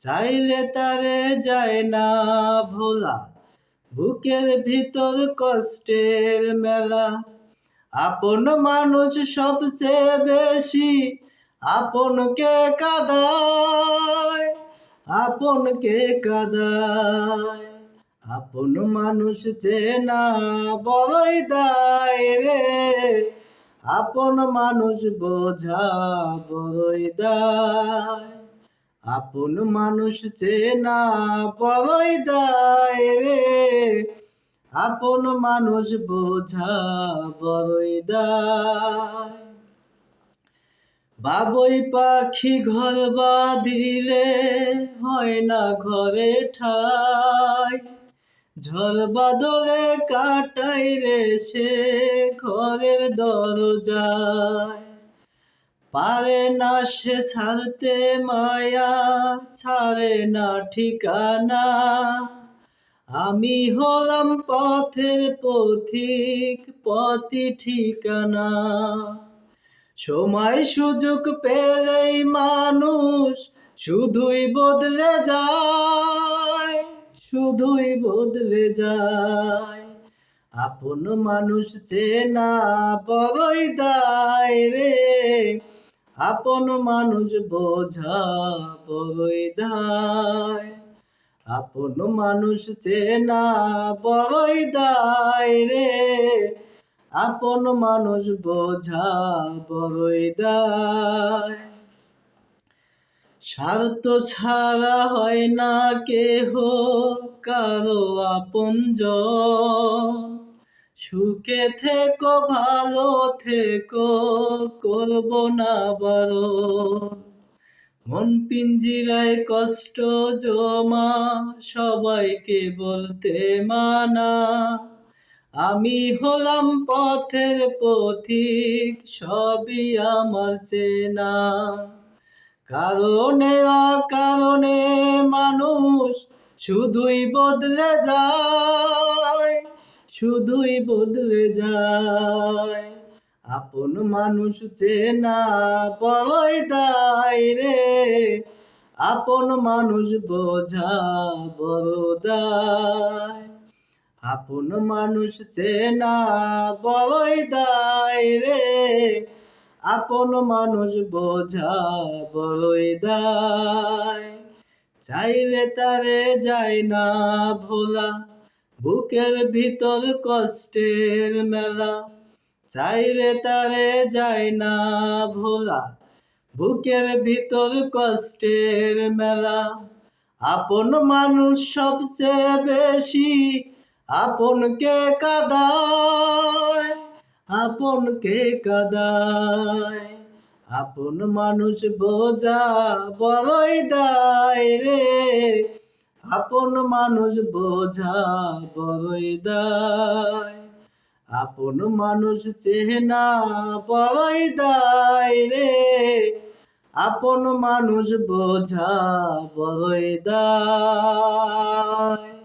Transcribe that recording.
চাইলে তারে যায় না ভোলা। বুকের ভিতর কষ্টের মেলা। আপন মানুষ সবচেয়ে বেশি আপনকে কাদায় আপনকে কাদায়। আপন মানুষ চেনা বড়ই দায় রে, আপন মানুষ বোঝা বড়ই দায়। আপন মানুষ চেনা বড়ই দায় রে। আপন মানুষ বোঝা বড়ই বাবই পাখি ঘর বাঁধিলে হয় না ঘরে ঠাই। ঝড় বাদলে কাটাই রে সে ঘরের দরজায়। পারে না সে ছাড়তে মায়া, ছাড়ে না ঠিকানা। আমি হলাম পথের পথিক পথি ঠিকানা। সময় সুযোগ পেলেই মানুষ শুধুই বদলে যায়, শুধুই বদলে যায়। আপন মানুষ চেনা বড়ই দায় রে। আপন মানুষ বোঝা বড়ই দায়। আপন মানুষ চেনা বড়ই দায় রে। আপন মানুষ বোঝা বড়ই দায়। স্বার্থ ছাড়া হয় না কেহ, কারও আপনজ সুখে থেকো, ভালো থেকো, করব না বারো। মন পিঞ্জিরায় কষ্ট জমা, সবাইকে বলতে মানা। আমি হলাম পথের পথিক, সবই আমার চেনা। কারণে অকারণে মানুষ শুধুই বদলে যায়। শুধুই বদলে যায়। আপন মানুষ চেনা বড়ই দায় রে। আপন মানুষ বোঝা বড় আপন মানুষ চেনা বড়ই দায় রে। আপন মানুষ বোঝা বড়ই দায়। চাইলে তারে যায় না ভোলা। বুকের ভিতর কষ্টের মেলা চাইরে তারে যায় না ভোলা। বুকের ভিতর কষ্টের মেলা, আপন মানুষ সবচেয়ে বেশি আপনকে কাদায় আপনকে কাদায়। আপন মানুষ বোঝা বড়ই দায় রে আপন মানুষ বোঝা বড়ই দায়। আপন মানুষ চেনা বড়ই দায় রে। আপন মানুষ বোঝা বড়ই দায়।